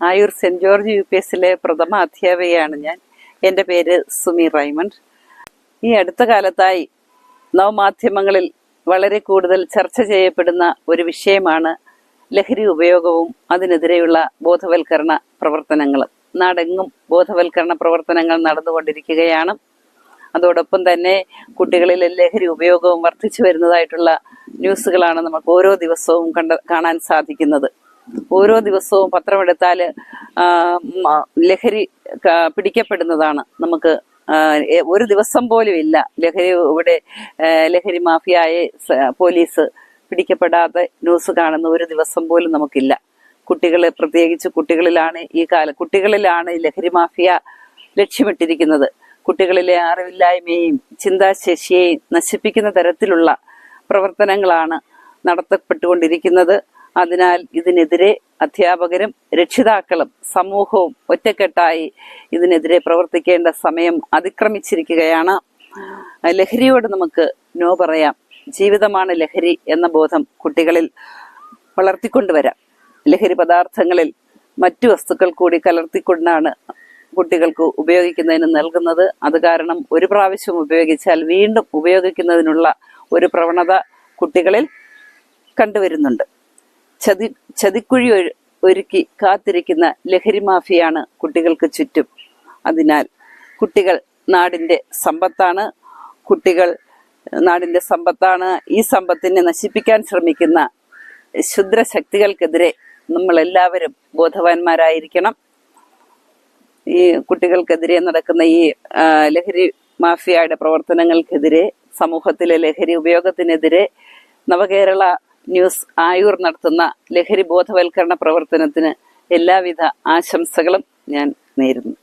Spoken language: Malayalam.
Ayur Saint George U P എസിലെ പ്രഥമ അധ്യാപികയാണ് ഞാൻ. എന്റെ പേര് സുമി റൈമണ്ട്. ഈ അടുത്ത കാലത്തായി നവമാധ്യമങ്ങളിൽ വളരെ കൂടുതൽ ചർച്ച ചെയ്യപ്പെടുന്ന ഒരു വിഷയമാണ് ലഹരി ഉപയോഗവും അതിനെതിരെയുള്ള ബോധവൽക്കരണ പ്രവർത്തനങ്ങളും നാടെങ്ങും ബോധവൽക്കരണ പ്രവർത്തനങ്ങൾ നടന്നുകൊണ്ടിരിക്കുകയാണ്. അതോടൊപ്പം തന്നെ കുട്ടികളിൽ ലഹരി ഉപയോഗവും വർദ്ധിച്ചു വരുന്നതായിട്ടുള്ള ന്യൂസുകളാണ് നമുക്ക് ഓരോ ദിവസവും കണ്ട കാണാൻ സാധിക്കുന്നത്. ഓരോ ദിവസവും പത്രമെടുത്താൽ ലഹരി പിടിക്കപ്പെടുന്നതാണ് നമുക്ക് ഒരു ദിവസം പോലും ഇല്ല. ലഹരി ഇവിടെ ലഹരി മാഫിയായ പോലീസ് പിടിക്കപ്പെടാതെ ന്യൂസ് കാണുന്ന ഒരു ദിവസം പോലും നമുക്കില്ല. കുട്ടികൾ പ്രത്യേകിച്ച് കുട്ടികളിലാണ് ഈ കാല കുട്ടികളിലാണ് ലഹരി മാഫിയ ലക്ഷ്യമിട്ടിരിക്കുന്നത്. കുട്ടികളിലെ അറിവില്ലായ്മയെയും ചിന്താശേഷിയെയും നശിപ്പിക്കുന്ന തരത്തിലുള്ള പ്രവർത്തനങ്ങളാണ് നടത്തപ്പെട്ടുകൊണ്ടിരിക്കുന്നത്. അതിനാൽ ഇതിനെതിരെ അധ്യാപകരും രക്ഷിതാക്കളും സമൂഹവും ഒറ്റക്കെട്ടായി ഇതിനെതിരെ പ്രവർത്തിക്കേണ്ട സമയം അതിക്രമിച്ചിരിക്കുകയാണ്. ലഹരിയോട് നമുക്ക് നോ പറയാം. ജീവിതമാണ് ലഹരി എന്ന ബോധം കുട്ടികളിൽ വളർത്തിക്കൊണ്ടുവരാം. ലഹരി പദാർത്ഥങ്ങളിൽ മറ്റു വസ്തുക്കൾ കൂടി കലർത്തിക്കൊണ്ടാണ് കുട്ടികൾക്ക് ഉപയോഗിക്കുന്നതിന് നൽകുന്നത്. അത് കാരണം ഒരു പ്രാവശ്യം ഉപയോഗിച്ചാൽ വീണ്ടും ഉപയോഗിക്കുന്നതിനുള്ള ഒരു പ്രവണത കുട്ടികളിൽ കണ്ടുവരുന്നുണ്ട്. ചതി ചതിക്കുഴി ഒരുക്കി കാത്തിരിക്കുന്ന ലഹരി മാഫിയാണ് കുട്ടികൾക്ക് ചുറ്റും. അതിനാൽ കുട്ടികൾ നാടിന്റെ സമ്പത്താണ്. കുട്ടികൾ നാടിന്റെ സമ്പത്താണ്. ഈ സമ്പത്തിനെ നശിപ്പിക്കാൻ ശ്രമിക്കുന്ന ശുദ്രശക്തികൾക്കെതിരെ നമ്മളെല്ലാവരും ബോധവാന്മാരായിരിക്കണം. ഈ കുട്ടികൾക്കെതിരെ നടക്കുന്ന ഈ ലഹരി മാഫിയയുടെ പ്രവർത്തനങ്ങൾക്കെതിരെ സമൂഹത്തിലെ ലഹരി ഉപയോഗത്തിനെതിരെ നവകേരള ന്യൂസ് ആയൂർ നടത്തുന്ന ലഹരി ബോധവൽക്കരണ പ്രവർത്തനത്തിന് എല്ലാവിധ ആശംസകളും ഞാൻ നേരുന്നു.